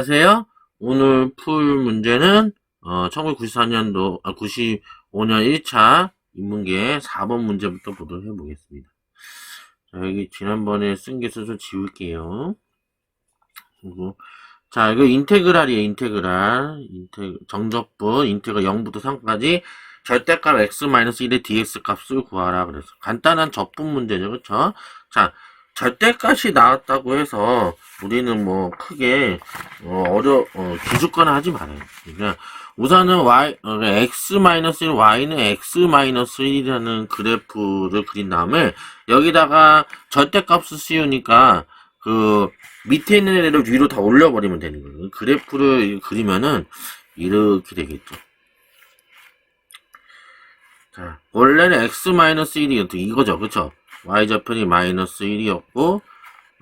안녕하세요. 오늘 풀 문제는 어, 1994년도 아, 95년 1차 인문계 4번 문제부터 보도록 해보겠습니다. 자, 여기 지난번에 쓴 게 있어서 지울게요. 그리고 자, 이거 인테그랄이에요. 인테그랄. 인테 정적분 인테그랄 0부터 3까지 절대값 x-1의 dx 값을 구하라 그래서 간단한 적분 문제죠. 그렇죠? 자, 절대값이 나왔다고 해서 우리는 뭐 크게 어, 어려 어, 기죽거나 하지 말아요. 그러니까 우선은 y 어, x-1 y는 x-1이라는 그래프를 그린 다음에 여기다가 절대값을 씌우니까 그 밑에 있는 애를 위로 다 올려버리면 되는 거예요. 그래프를 그리면은 이렇게 되겠죠. 자, 원래는 x-1이었죠. 이거죠. 그쵸? Y좌편이 마이너스 1이었고,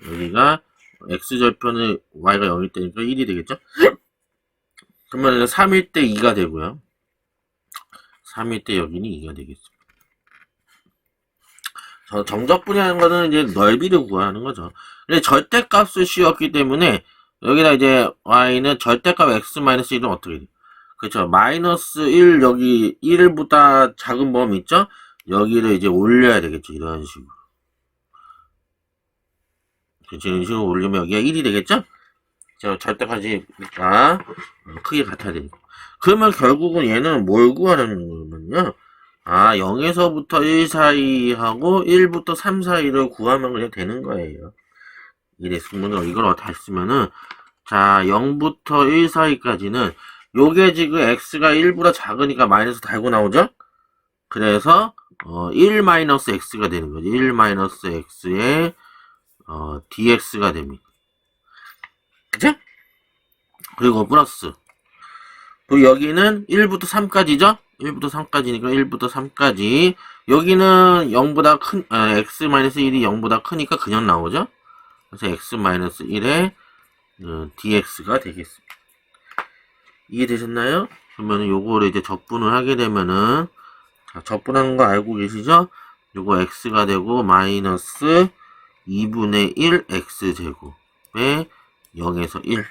여기가 x좌편은 y가 0일 때니까 1이 되겠죠? 그러면 3일 때 2가 되고요. 3일 때 여기는 2가 되겠습니다. 저 정적분이라는 거는 이제 넓이를 구하는 거죠. 근데 절대값을 씌웠기 때문에 여기다 이제 y는 절대값 x-1은 어떻게 돼요? 그렇죠. 마이너스 1 여기 1보다 작은 범위 있죠? 여기를 이제 올려야 되겠죠. 이런 식으로. 그렇죠. 이런 식으로 올리면 여기가 1이 되겠죠? 저 절대까지니까 크게 같아야 되니까. 그러면 결국은 얘는 뭘 구하는 거냐면요. 아, 0에서부터 1 사이하고 1부터 3 사이를 구하면 그냥 되는 거예요. 승문을 이걸 어떻게 쓰면은 자, 0부터 1 사이까지는 요게 지금 x가 1보다 작으니까 마이너스 달고 나오죠? 그래서 어, 1 마이너스 x가 되는 거죠. 1 마이너스 x의 어, dx가 됩니다. 그죠? 그리고 플러스 그리고 여기는 1부터 3까지죠? 1부터 3까지니까 1부터 3까지 여기는 0보다 큰 아, x 마이너스 1이 0보다 크니까 그냥 나오죠? 그래서 x 마이너스 1의 어, dx가 되겠습니다. 이해되셨나요? 그러면 요거를 이제 적분을 하게 되면은 자, 적분하는 거 알고 계시죠? 요거 x가 되고 마이너스 2분의 1 x제곱에 0에서 1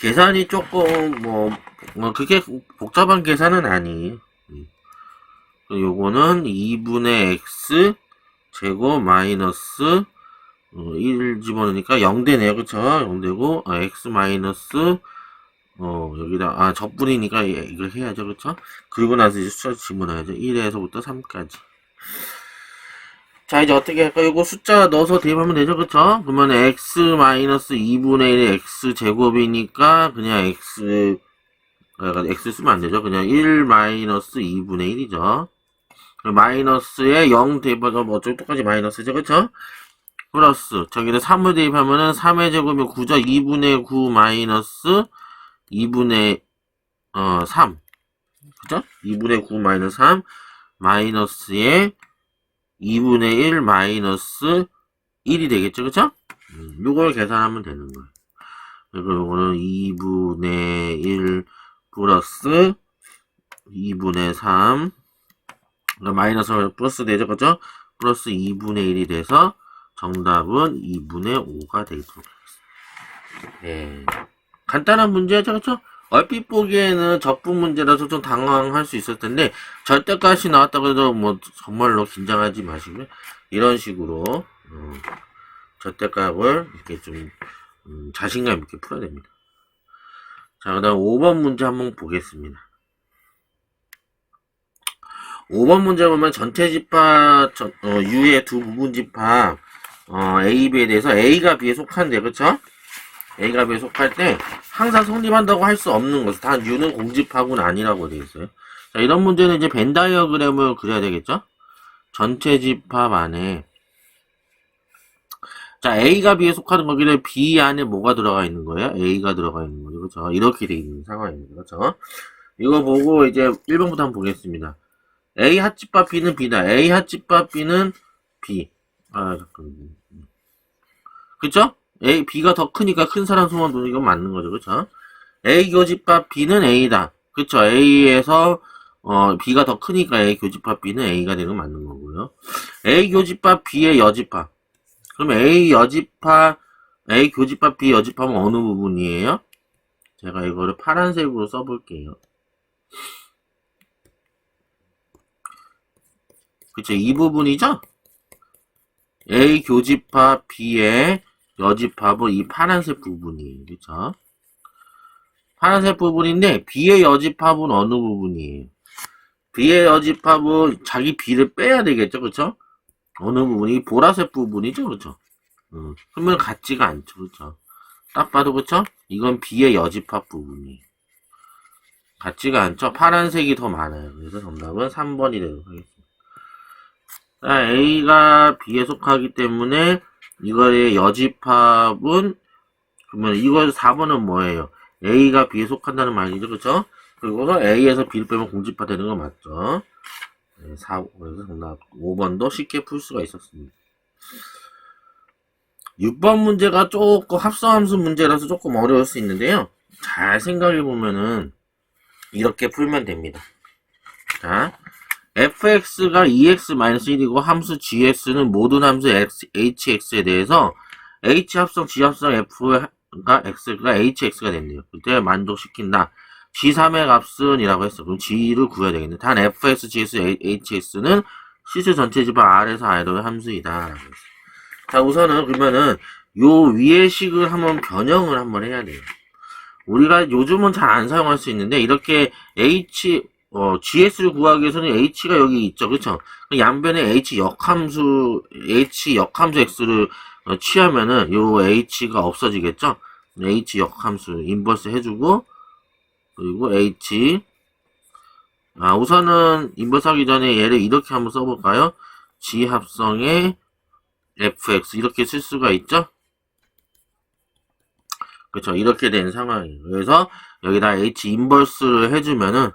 계산이 조금 뭐, 뭐 그게 복잡한 계산은 아니에요 음. 요거는 2분의 x 제곱 마이너스 1 집어넣으니까 0 되네요 그쵸 0 되고 아, x 마이너스 어, 여기다, 아, 적분이니까 이걸 해야죠. 그쵸? 그리고 나서 이제 숫자 집어넣어야죠. 1에서부터 3까지. 자, 이제 어떻게 할까요? 이거 숫자 넣어서 대입하면 되죠. 그쵸? 그러면 x-2분의 1의 x제곱이니까 그냥 x, 아, x 쓰면 안 되죠. 그냥 1-2분의 1이죠. 마이너스에 0 대입하면 뭐 어차피 똑같이 마이너스죠. 그쵸? 플러스, 저기다 3을 대입하면은 3의 제곱이 9죠. 2분의 9 마이너스 2분의 어, 3 그죠? 2분의 9 마이너스 3 마이너스에 2분의 1 마이너스 1이 되겠죠 그죠? 음, 요걸 계산하면 되는 거예요 그리고 요거는 2분의 1 플러스 2분의 3 마이너스 플러스 되죠 그죠? 플러스 2분의 1이 돼서 정답은 2분의 5가 되도록 하겠습니다 네. 간단한 문제죠, 그렇죠? 얼핏 보기에는 적분 문제라서 좀 당황할 수 있을 텐데 절대값이 나왔다고 해도 뭐 정말로 긴장하지 마시고요. 이런 식으로 음, 절대값을 이렇게 좀 음, 자신감 있게 풀어야 됩니다. 자, 그 다음 5번 문제 한번 보겠습니다. 5번 문제 보면 전체 집합 전, 어, U의 두 부분 집합 어, A, B에 대해서 A가 B에 속한데 그렇죠? A가 B에 속할 때 항상 성립한다고 할 수 없는 것을 단 U는 공집합은 아니라고 되어 있어요. 자, 이런 문제는 이제 벤 다이어그램을 그려야 되겠죠? 전체 집합 안에 자 A가 B에 속하는 거기를 B 안에 뭐가 들어가 있는 거예요? A가 들어가 있는 거죠. 그렇죠? 이렇게 되어 있는 상황입니다. 그렇죠? 이거 보고 이제 1번부터 한번 보겠습니다. A 핫집합 B는 B다. A 핫집합 B는 B. 아, 잠깐만. 그쵸? A, B가 더 크니까 큰 사람 소만 두는 이건 맞는 거죠. 그쵸? A 교집합 B는 A다. 그쵸? A에서, 어, B가 더 크니까 A 교집합 B는 A가 되는 건 맞는 거고요. A 교집합 B의 여집합. 그럼 A 여집합, A 교집합 B 여집합은 어느 부분이에요? 제가 이거를 파란색으로 써볼게요. 그쵸, 이 부분이죠? A 교집합 B의 여집합은 이 파란색 부분이에요. 그쵸? 파란색 부분인데 B의 여집합은 어느 부분이에요? B의 여집합은 자기 B를 빼야 되겠죠, 그쵸? 어느 부분이 보라색 부분이죠, 그쵸? 음, 그러면 같지가 않죠, 그쵸? 딱 봐도 그쵸? 이건 B의 여집합 부분이 같지가 않죠? 파란색이 더 많아요. 그래서 정답은 3번이 되도록 하겠습니다. 자, A가 B에 속하기 때문에 이거의 여집합은 그러면 이거 4번은 뭐예요? A가 B에 속한다는 말이죠, 그쵸? 그리고서 A에서 B를 빼면 공집합 되는 거 맞죠? 네, 4, 그래서 정답 5번도 쉽게 풀 수가 있었습니다. 6번 문제가 조금 합성함수 문제라서 조금 어려울 수 있는데요. 잘 생각해 보면은 이렇게 풀면 됩니다. 자, fx가 2x-1이고 함수 gx는 모든 함수 x, hx에 대해서 h 합성 g 합성 f가 x가 hx가 된대요. 그때 만족시킨다. g3의 값은 이라고 했어. 그럼 g를 구해야 되겠네. 단 fx, gs, hx는 시수 전체 집합 r에서 r의 함수이다. 자, 우선은 그러면은 요 위의 식을 한번 변형을 한번 해야 돼요. 우리가 요즘은 잘 안 사용할 수 있는데 이렇게 h 어, GS를 구하기 위해서는 H가 여기 있죠. 그쵸? 양변에 H 역함수, H 역함수 X를 어, 취하면은 요 H가 없어지겠죠? H 역함수 인버스 해주고, 그리고 H, 아, 우선은 인버스 하기 전에 얘를 이렇게 한번 써볼까요? G 합성의 FX 이렇게 쓸 수가 있죠? 그쵸? 이렇게 된 상황이에요. 그래서 여기다 H 인버스를 해주면은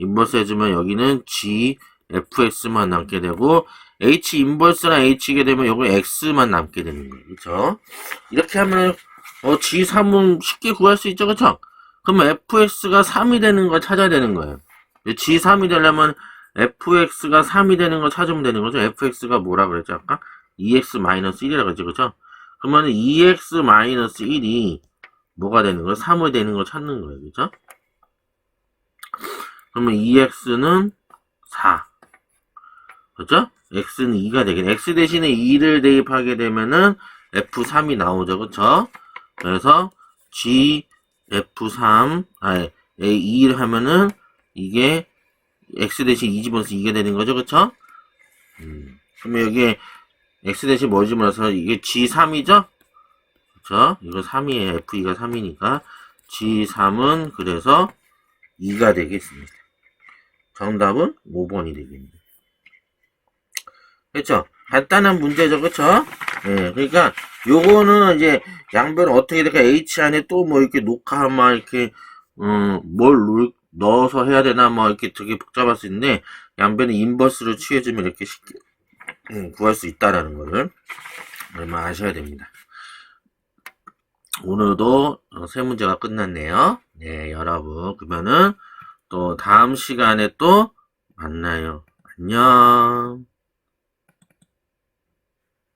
인버스 해주면 여기는 G, FX만 남게 되고 H 인버스랑 H게 되면 여기 X만 남게 되는 거예요. 그쵸? 이렇게 하면 어, G3은 쉽게 구할 수 있죠. 그쵸? 그러면 FX가 3이 되는 걸 찾아야 되는 거예요. G3이 되려면 FX가 3이 되는 걸 찾으면 되는 거죠. FX가 뭐라 그랬죠? 아까? 2x-1이라고 했죠. 그쵸? 그러면 2x-1이 뭐가 되는 거예요? 3이 되는 걸 찾는 거예요. 그쵸? 그러면 2x는 4. 그죠? x는 2가 되겠네. x 대신에 2를 대입하게 되면은 f3이 나오죠. 그쵸? 그래서 g f3, 아, a 2를 하면은 이게 x 대신 2 집어넣어서 2가 되는 거죠. 그쵸? 음, 그러면 여기에 x 대신 뭘 집어넣어서 이게 g3이죠? 그쵸? 이거 3이에요. f2가 3이니까 g3은 그래서 2가 되겠습니다. 정답은 5번이 되겠네요. 그쵸? 간단한 문제죠, 그쵸? 예, 그러니까, 요거는 이제, 양변 어떻게 이렇게 H 안에 또 뭐 이렇게 녹화, 막 이렇게, 음, 뭘 넣- 넣어서 해야 되나, 뭐 이렇게 되게 복잡할 수 있는데, 양변에 인버스를 취해주면 이렇게 쉽게, 음, 구할 수 있다라는 거를, 얼마 아셔야 됩니다. 오늘도 어, 세 문제가 끝났네요. 네, 여러분. 그러면은, 또 다음 시간에 또 만나요. 안녕.